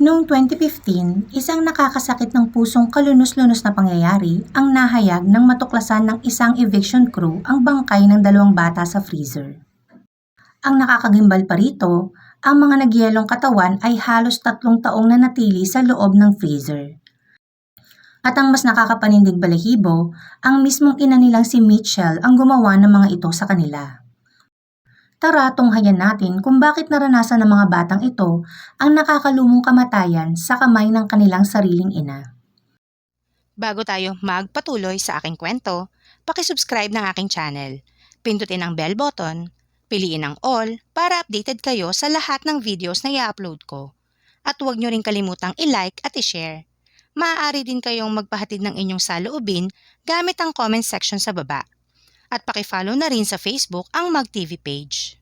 Noong 2015, isang nakakasakit ng pusong kalunos-lunos na pangyayari ang nahayag ng matuklasan ng isang eviction crew ang bangkay ng dalawang bata sa freezer. Ang nakakagimbal pa rito, ang mga nagyelong katawan ay halos tatlong taong nanatili sa loob ng freezer. At ang mas nakakapanindig balahibo, ang mismong ina nilang si Mitchell ang gumawa ng mga ito sa kanila. Tara tunghayan natin kung bakit naranasan ng mga batang ito ang nakakalumong kamatayan sa kamay ng kanilang sariling ina. Bago tayo magpatuloy sa aking kwento, pakisubscribe ng aking channel. Pindutin ang bell button, piliin ang all para updated kayo sa lahat ng videos na i-upload ko. At huwag nyo rin kalimutang i-like at i-share. Maaari din kayong magpahatid ng inyong saloobin gamit ang comment section sa baba. At pakifollow na rin sa Facebook ang MagTV page.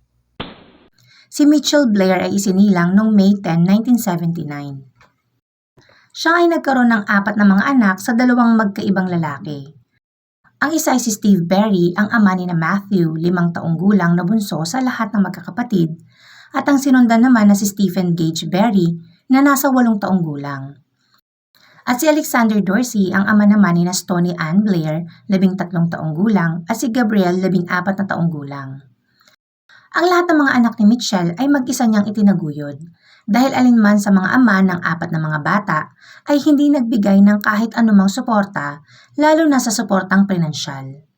Si Mitchell Blair ay isinilang noong May 10, 1979. Siya ay nagkaroon ng apat na mga anak sa dalawang magkaibang lalaki. Ang isa ay si Steve Berry, ang ama ni na Matthew, limang taong gulang na bunso sa lahat ng magkakapatid, at ang sinundan naman na si Stephen Gage Berry na nasa walong taong gulang. At si Alexander Dorsey, ang ama naman ni na Stony Ann Blair, labing tatlong taong gulang, at si Gabriel, labing apat na taong gulang. Ang lahat ng mga anak ni Mitchell ay mag-isa niyang itinaguyod dahil alinman sa mga ama ng apat na mga bata ay hindi nagbigay ng kahit anumang suporta lalo na sa suportang pinansyal.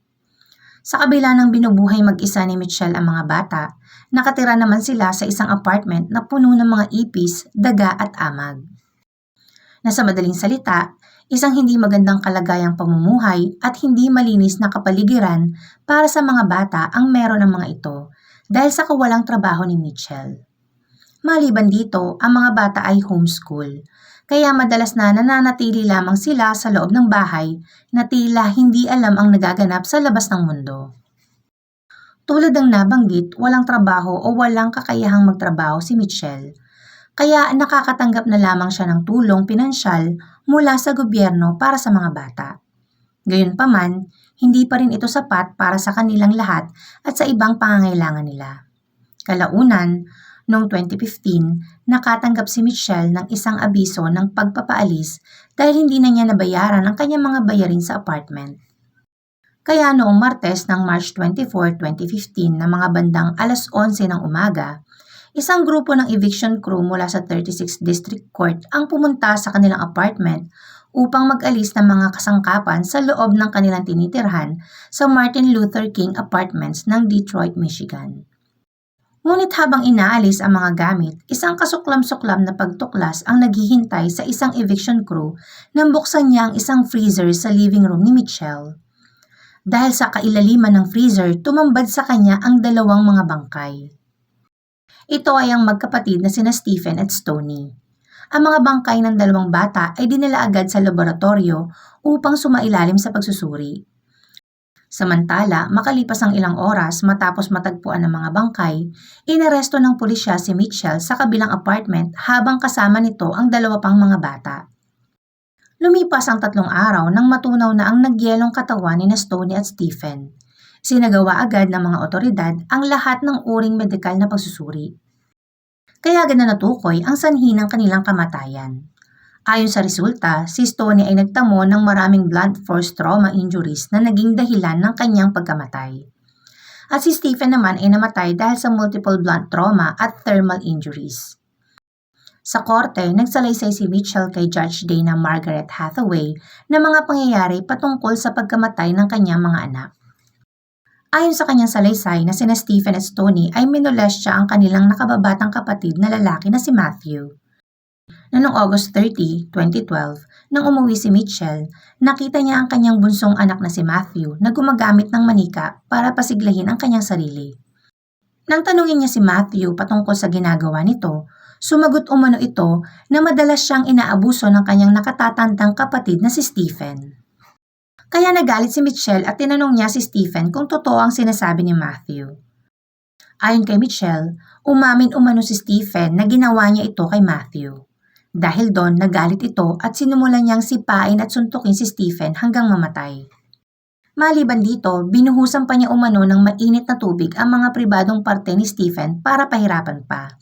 Sa kabila ng binubuhay mag-isa ni Mitchell ang mga bata, nakatira naman sila sa isang apartment na puno ng mga ipis, daga at amag na sa madaling salita, isang hindi magandang kalagayang pamumuhay at hindi malinis na kapaligiran para sa mga bata ang meron ng mga ito dahil sa kawalang trabaho ni Mitchell. Maliban dito, ang mga bata ay homeschool, kaya madalas na nananatili lamang sila sa loob ng bahay na tila hindi alam ang nagaganap sa labas ng mundo. Tulad ng nabanggit, walang trabaho o walang kakayahang magtrabaho si Mitchell kaya nakakatanggap na lamang siya ng tulong pinansyal mula sa gobyerno para sa mga bata. Gayunpaman, hindi pa rin ito sapat para sa kanilang lahat at sa ibang pangangailangan nila. Kalaunan, noong 2015, nakatanggap si Michelle ng isang abiso ng pagpapaalis dahil hindi na niya nabayaran ang kanyang mga bayarin sa apartment. Kaya noong Martes ng March 24, 2015 na mga bandang alas 11 ng umaga, isang grupo ng eviction crew mula sa 36th District Court ang pumunta sa kanilang apartment upang mag-alis ng mga kasangkapan sa loob ng kanilang tinitirhan sa Martin Luther King Apartments ng Detroit, Michigan. Ngunit habang inaalis ang mga gamit, isang kasuklam-suklam na pagtuklas ang naghihintay sa isang eviction crew nang buksan niya ang isang freezer sa living room ni Mitchell. Dahil sa kailaliman ng freezer, tumambad sa kanya ang dalawang mga bangkay. Ito ay ang magkapatid na sina Stephen at Stony. Ang mga bangkay ng dalawang bata ay dinala agad sa laboratorio upang sumailalim sa pagsusuri. Samantala, makalipas ang ilang oras matapos matagpuan ng mga bangkay, inaresto ng pulisya si Mitchell sa kabilang apartment habang kasama nito ang dalawa pang mga bata. Lumipas ang tatlong araw nang matunaw na ang nagyelong katawan ni Stony at Stephen. Sinagawa agad ng mga otoridad ang lahat ng uring medikal na pagsusuri. Kaya na natukoy ang sanhi ng kanilang kamatayan. Ayon sa resulta, si Stoney ay nagtamo ng maraming blunt force trauma injuries na naging dahilan ng kanyang pagkamatay. At si Stephen naman ay namatay dahil sa multiple blunt trauma at thermal injuries. Sa korte, nagsalaysay si Mitchell kay Judge Dana Margaret Hathaway na mga pangyayari patungkol sa pagkamatay ng kanyang mga anak. Ayon sa kanyang salaysay na sina Stephen at Stoney ay minolestya ang kanilang nakababatang kapatid na lalaki na si Matthew. Noong August 30, 2012, nang umuwi si Mitchell, nakita niya ang kanyang bunsong anak na si Matthew na gumagamit ng manika para pasiglahin ang kanyang sarili. Nang tanungin niya si Matthew patungkol sa ginagawa nito, sumagot umano ito na madalas siyang inaabuso ng kanyang nakatatandang kapatid na si Stephen. Kaya nagalit si Mitchell at tinanong niya si Stephen kung totoo ang sinasabi ni Matthew. Ayon kay Mitchell, umamin umano si Stephen na ginawa niya ito kay Matthew. Dahil doon, nagalit ito at sinumulan niyang sipain at suntukin si Stephen hanggang mamatay. Maliban dito, binuhusan pa niya umano ng mainit na tubig ang mga pribadong parte ni Stephen para pahirapan pa.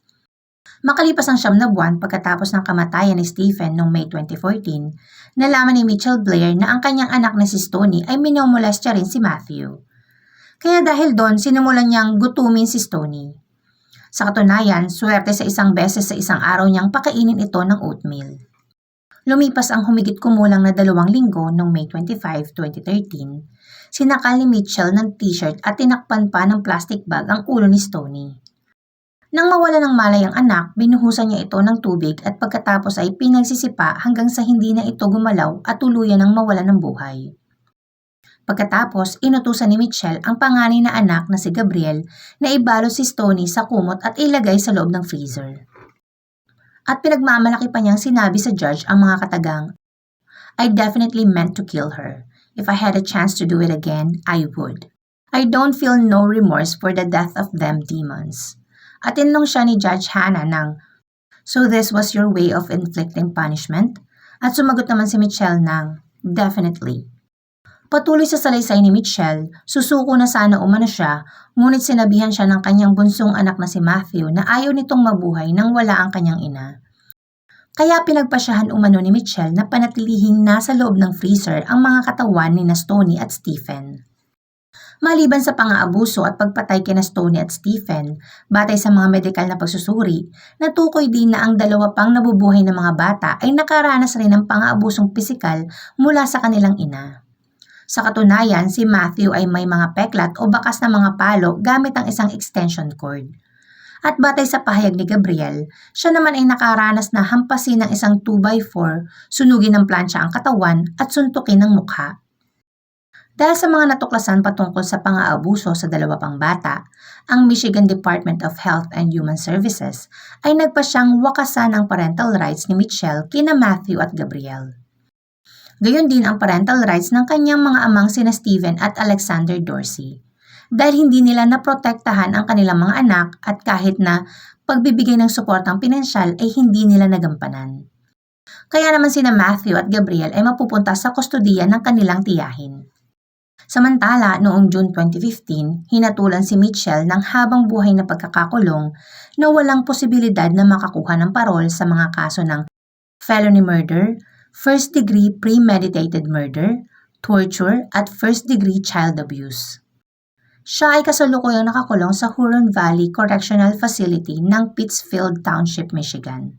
Makalipas ang siyam na buwan pagkatapos ng kamatayan ni Stephen noong May 2014, nalaman ni Mitchell Blair na ang kanyang anak na si Stoney ay minomolestya rin si Matthew. Kaya dahil doon, sinimulan niyang gutumin si Stoney. Sa katunayan, swerte sa isang beses sa isang araw niyang pakainin ito ng oatmeal. Lumipas ang humigit kumulang na dalawang linggo noong May 25, 2013, sinakal ni Mitchell ng t-shirt at tinakpan pa ng plastic bag ang ulo ni Stoney. Nang mawala ng malay ang anak, binuhusan niya ito ng tubig at pagkatapos ay pinagsisipa hanggang sa hindi na ito gumalaw at tuluyan ng mawala ng buhay. Pagkatapos, inutusan ni Mitchell ang panganay na anak na si Gabriel na ibalo si Stoney sa kumot at ilagay sa loob ng freezer. At pinagmamalaki pa niyang sinabi sa judge ang mga katagang, I definitely meant to kill her. If I had a chance to do it again, I would. I don't feel no remorse for the death of them demons. At tinanong siya ni Judge Hannah ng, So this was your way of inflicting punishment? At sumagot naman si Mitchell ng, Definitely. Patuloy sa salaysay ni Mitchell, susuko na sana umano siya, ngunit sinabihan siya ng kanyang bunsong anak na si Matthew na ayaw nitong mabuhay nang wala ang kanyang ina. Kaya pinagpasyahan umano ni Mitchell na panatilihing nasa loob ng freezer ang mga katawan ni na Stoney at Stephen. Maliban sa pang-aabuso at pagpatay kina Stoney at Stephen, batay sa mga medikal na pagsusuri, natukoy din na ang dalawa pang nabubuhay na mga bata ay nakaranas rin ng pang-aabusong pisikal mula sa kanilang ina. Sa katunayan, si Matthew ay may mga peklat o bakas na mga palo gamit ang isang extension cord. At batay sa pahayag ni Gabriel, siya naman ay nakaranas na hampasin ng isang 2x4, sunugin ng plancha ang katawan at suntukin ng mukha. Dahil sa mga natuklasan patungkol sa pang-aabuso sa dalawa pang bata, ang Michigan Department of Health and Human Services ay nagpasyang wakasan ang parental rights ni Mitchell kina Matthew at Gabriel. Gayon din ang parental rights ng kanyang mga amang sina Stephen at Alexander Dorsey. Dahil hindi nila naprotektahan ang kanilang mga anak at kahit na pagbibigay ng suportang pinansyal ay hindi nila nagampanan. Kaya naman sina Matthew at Gabriel ay mapupunta sa kustodiya ng kanilang tiyahin. Samantala, noong June 2015, hinatulan si Mitchell ng habang buhay na pagkakakulong na walang posibilidad na makakuha ng parol sa mga kaso ng felony murder, first-degree premeditated murder, torture, at first-degree child abuse. Siya ay kasalukuyang nakakulong sa Huron Valley Correctional Facility ng Pittsfield Township, Michigan.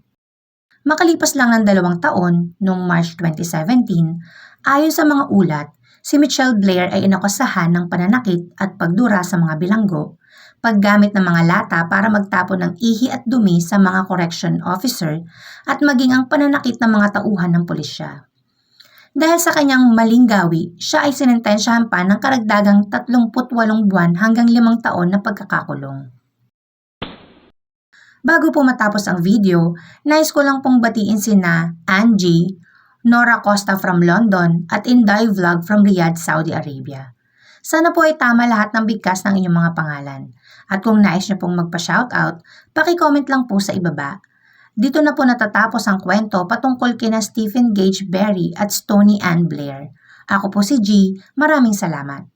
Makalipas lang ng dalawang taon, noong March 2017, ayon sa mga ulat, si Michelle Blair ay inakusahan ng pananakit at pagdura sa mga bilanggo, paggamit ng mga lata para magtapon ng ihi at dumi sa mga correction officer at maging ang pananakit ng mga tauhan ng pulisya. Dahil sa kanyang maling gawi, siya ay sinentensyahan pa ng karagdagang 38 buwan hanggang 5 taon na pagkakakulong. Bago po matapos ang video, nais ko lang pong batiin sina Angie, Nora Costa from London at Inday Vlog from Riyadh, Saudi Arabia. Sana po ay tama lahat ng bigkas ng inyong mga pangalan. At kung nais nyo pong magpa-shoutout, paki-comment lang po sa ibaba. Dito na po natatapos ang kwento patungkol kina Stephen Gage Berry at Stony Ann Blair. Ako po si G. Maraming salamat.